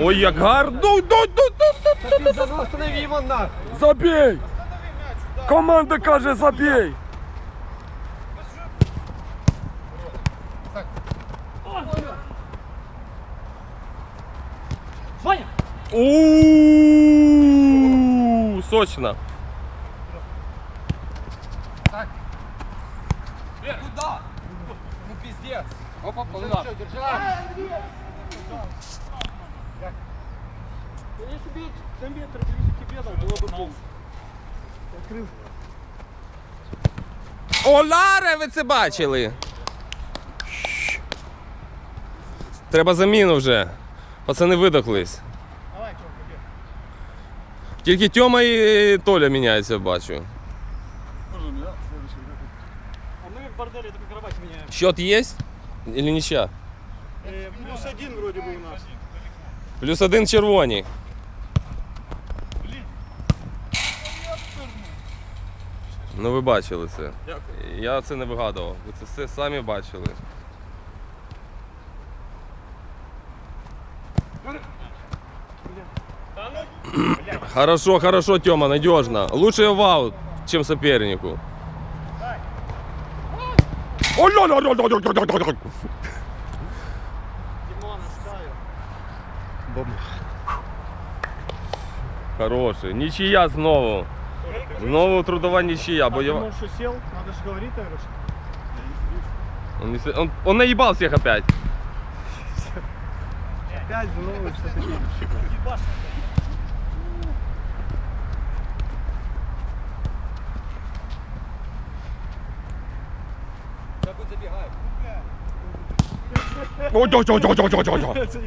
Ой, як гарно! Ну, ну, ну, Останови на! Забей! Команда каже, забей! Ууу, сочно. Так. Вверх. Куда? Ну пиздец. Опа, держи, держи. бы за метр ближе к тебе, было бы бомб. Открыл. Оларе, ви це бачили? Треба заміну вже. Пацани видохлись. Давай, чё, побег. Тільки Тьома і Толя міняються, бачу. А мы в борделе только кровать меняем. Счет є? Или нічия? Э, плюс один вроде бы у нас. Плюс один червоні. Ну ви бачили це. Дякую. Я це не вигадував. Ви це все самі бачили. Хорошо, хорошо, Тёма, надежно. Лучше вау, чем сопернику. Хороший. Ничья снова. Ну, трудова ничья, боевая. А, что сел, надо же говорить, Айрыш. Он, с- он, он наебал всех опять. Опять в новую стратегию. Ой-ой-ой-ой-ой-ой-ой.